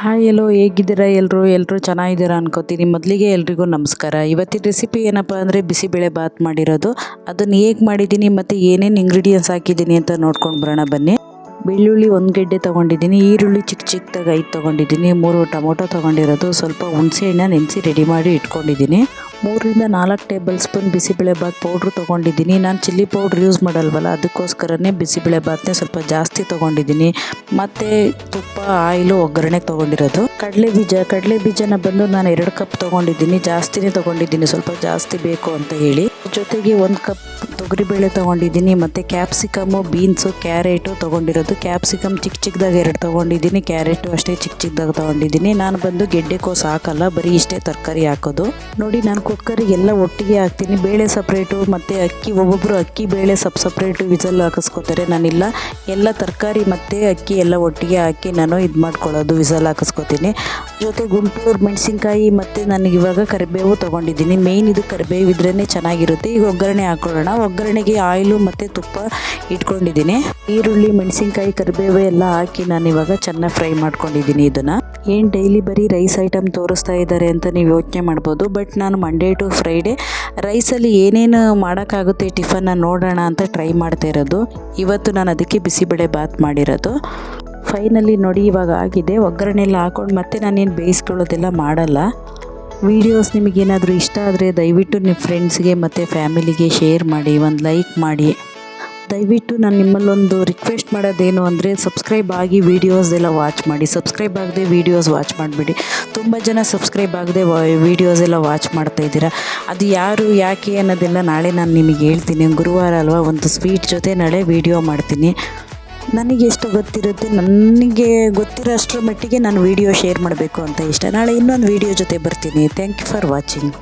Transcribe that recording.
Hi ಎಲ್ಲೋ, ಹೇಗಿದ್ದೀರಾ ಎಲ್ಲರೂ ಎಲ್ಲರೂ ಚೆನ್ನಾಗಿದ್ದೀರಾ ಅನ್ಕೋತೀನಿ. ಮೊದಲಿಗೆ ಎಲ್ರಿಗೂ ನಮಸ್ಕಾರ. ಇವತ್ತಿನ ರೆಸಿಪಿ ಏನಪ್ಪ ಅಂದರೆ ಬಿಸಿಬೇಳೆ ಬಾತ್ ಮಾಡಿರೋದು. ಅದನ್ನು ಹೇಗೆ ಮಾಡಿದ್ದೀನಿ ಮತ್ತು ಏನೇನು ಇಂಗ್ರೀಡಿಯೆಂಟ್ಸ್ ಹಾಕಿದ್ದೀನಿ ಅಂತ ನೋಡ್ಕೊಂಡು ಬರೋಣ ಬನ್ನಿ. ಬೆಳ್ಳುಳ್ಳಿ ಒಂದು ಗೆಡ್ಡೆ ತೊಗೊಂಡಿದ್ದೀನಿ. ಈರುಳ್ಳಿ ಚಿಕ್ಕ ಚಿಕ್ಕದಾಗಿ ಐದು ತೊಗೊಂಡಿದ್ದೀನಿ. ಮೂರು ಟೊಮೊಟೊ ತೊಗೊಂಡಿರೋದು. ಸ್ವಲ್ಪ ಹುಣಸೆಹಣ್ಣ ನೆನೆಸಿ ರೆಡಿ ಮಾಡಿ ಇಟ್ಕೊಂಡಿದ್ದೀನಿ. ಮೂರರಿಂದ ನಾಲ್ಕು tablespoon bisibele bath powder ತೊಗೊಂಡಿದ್ದೀನಿ. ನಾನು ಚಿಲ್ಲಿ ಪೌಡ್ರ್ ಯೂಸ್ ಮಾಡಲ್ವಲ್ಲ, ಅದಕ್ಕೋಸ್ಕರನೇ ಬಿಸಿಬೇಳೆ ಬಾತ್ನೇ ಸ್ವಲ್ಪ ಜಾಸ್ತಿ ತೊಗೊಂಡಿದ್ದೀನಿ. ಮತ್ತು ತುಪ್ಪ ಆಯಿಲು ಒಗ್ಗರಣೆ ತೊಗೊಂಡಿರೋದು. ಕಡಲೆ ಬೀಜ, ಕಡಲೆ ಬೀಜನ ಬಂದು ನಾನು ಎರಡು ಕಪ್ ತೊಗೊಂಡಿದ್ದೀನಿ. ಜಾಸ್ತಿನೇ ತೊಗೊಂಡಿದ್ದೀನಿ. ಸ್ವಲ್ಪ ಜಾಸ್ತಿ ಬೇಕು ಅಂತ ಹೇಳಿ. ಜೊತೆಗೆ ಒಂದು ಕಪ್ ತೊಗರಿಬೇಳೆ ತೊಗೊಂಡಿದ್ದೀನಿ, ಮತ್ತು ಕ್ಯಾಪ್ಸಿಕಮ್ಮು ಬೀನ್ಸು ಕ್ಯಾರೆಟು ತೊಗೊಂಡಿರೋದು. ಕ್ಯಾಪ್ಸಿಕಮ್ ಚಿಕ್ಕ ಚಿಕ್ಕದಾಗಿ ಎರಡು ತೊಗೊಂಡಿದ್ದೀನಿ ಕ್ಯಾರೆಟು ಅಷ್ಟೇ ಚಿಕ್ಕ ಚಿಕ್ಕದಾಗಿ ತೊಗೊಂಡಿದ್ದೀನಿ. ನಾನು ಬಂದು ಗೆಡ್ಡೆಕೋಸು ಹಾಕಲ್ಲ, ಬರೀ ಇಷ್ಟೇ ತರಕಾರಿ ಹಾಕೋದು. ನೋಡಿ, ನಾನು ಕುಕ್ಕರ್ ಎಲ್ಲ ಒಟ್ಟಿಗೆ ಹಾಕ್ತೀನಿ. ಬೇಳೆ ಸಪ್ರೇಟು ಮತ್ತು ಅಕ್ಕಿ ಒಬ್ಬೊಬ್ಬರು ಅಕ್ಕಿ, ಬೇಳೆ ಸಪ್ ಸಪ್ರೇಟು ವಿಸಲ್ ಹಾಕಿಸ್ಕೋತಾರೆ. ನಾನಿಲ್ಲ. ಎಲ್ಲ ತರಕಾರಿ ಮತ್ತು ಅಕ್ಕಿ ಎಲ್ಲ ಒಟ್ಟಿಗೆ ಹಾಕಿ ನಾನು ಇದು ಮಾಡ್ಕೊಳ್ಳೋದು, ವಿಸಲ್ ಹಾಕಿಸ್ಕೋತೀನಿ. ಜೊತೆ ಗುಂಟೂರು, ಮೆಣಸಿನ್ಕಾಯಿ, ಮತ್ತು ನನಗಿವಾಗ ಕರಿಬೇವು ತೊಗೊಂಡಿದ್ದೀನಿ. ಮೇಯ್ನ್ ಇದು ಕರಿಬೇವು ಇದ್ರೇ ಚೆನ್ನಾಗಿರುತ್ತೆ. ಈಗ ಒಗ್ಗರಣೆ ಹಾಕೊಳ್ಳೋಣ. ಒಗ್ಗರಣೆಗೆ ಆಯಿಲು ಮತ್ತು ತುಪ್ಪ ಇಟ್ಕೊಂಡಿದ್ದೀನಿ. ಈರುಳ್ಳಿ, ಮೆಣಸಿನ್ಕಾಯಿ, ಕರಿಬೇವು ಎಲ್ಲ ಹಾಕಿ ನಾನು ಇವಾಗ ಚೆನ್ನಾಗಿ ಫ್ರೈ ಮಾಡ್ಕೊಂಡಿದ್ದೀನಿ ಇದನ್ನು. ಏನು ಡೈಲಿ ಬರೀ ರೈಸ್ ಐಟಮ್ ತೋರಿಸ್ತಾ ಇದ್ದಾರೆ ಅಂತ ನೀವು ಯೋಚನೆ ಮಾಡ್ಬೋದು. ಬಟ್ ನಾನು ಮಂಡೇ ಟು ಫ್ರೈಡೇ ರೈಸಲ್ಲಿ ಏನೇನು ಮಾಡೋಕ್ಕಾಗುತ್ತೆ ಟಿಫನ್ನ ನೋಡೋಣ ಅಂತ ಟ್ರೈ ಮಾಡ್ತಾ ಇರೋದು. ಇವತ್ತು ನಾನು ಅದಕ್ಕೆ ಬಿಸಿಬೇಳೆ ಬಾತ್ ಮಾಡಿರೋದು. ಫೈನಲಿ ನೋಡಿ ಇವಾಗ ಆಗಿದೆ. ಒಗ್ಗರಣೆ ಎಲ್ಲ ಹಾಕೊಂಡು ಮತ್ತೆ ನಾನೇನು ಬೇಯಿಸ್ಕೊಳ್ಳೋದೆಲ್ಲ ಮಾಡಲ್ಲ. ವೀಡಿಯೋಸ್ ನಿಮಗೇನಾದರೂ ಇಷ್ಟ ಆದರೆ ದಯವಿಟ್ಟು ನಿಮ್ಮ ಫ್ರೆಂಡ್ಸ್ಗೆ ಮತ್ತು ಫ್ಯಾಮಿಲಿಗೆ ಶೇರ್ ಮಾಡಿ, ಒಂದು ಲೈಕ್ ಮಾಡಿ. ದಯವಿಟ್ಟು ನಾನು ನಿಮ್ಮಲ್ಲೊಂದು ರಿಕ್ವೆಸ್ಟ್ ಮಾಡೋದೇನು ಅಂದರೆ ಸಬ್ಸ್ಕ್ರೈಬ್ ಆಗಿ ವೀಡಿಯೋಸ್ ಎಲ್ಲ ವಾಚ್ ಮಾಡಿ. ಸಬ್ಸ್ಕ್ರೈಬ್ ಆಗದೆ ವೀಡಿಯೋಸ್ ವಾಚ್ ಮಾಡಿಬಿಡಿ. ತುಂಬ ಜನ ಸಬ್ಸ್ಕ್ರೈಬ್ ಆಗದೆ ವೀಡಿಯೋಸ್ ಎಲ್ಲ ವಾಚ್ ಮಾಡ್ತಾ ಇದ್ದೀರಾ. ಅದು ಯಾರು, ಯಾಕೆ ಅನ್ನೋದೆಲ್ಲ ನಾಳೆ ನಾನು ನಿಮಗೆ ಹೇಳ್ತೀನಿ. ಗುರುವಾರ ಅಲ್ವಾ ಒಂದು ಸ್ವೀಟ್ ಜೊತೆ ನಾಳೆ ವೀಡಿಯೋ ಮಾಡ್ತೀನಿ. ನನಗೆ ಎಷ್ಟು ಗೊತ್ತಿರುತ್ತೆ, ನನಗೆ ಗೊತ್ತಿರೋ ಅಷ್ಟರ ಮಟ್ಟಿಗೆ ನಾನು ವೀಡಿಯೋ ಶೇರ್ ಮಾಡಬೇಕು ಅಂತ ಇಷ್ಟ. ನಾಳೆ ಇನ್ನೊಂದು ವಿಡಿಯೋ ಜೊತೆ ಬರ್ತೀನಿ. Thank you for watching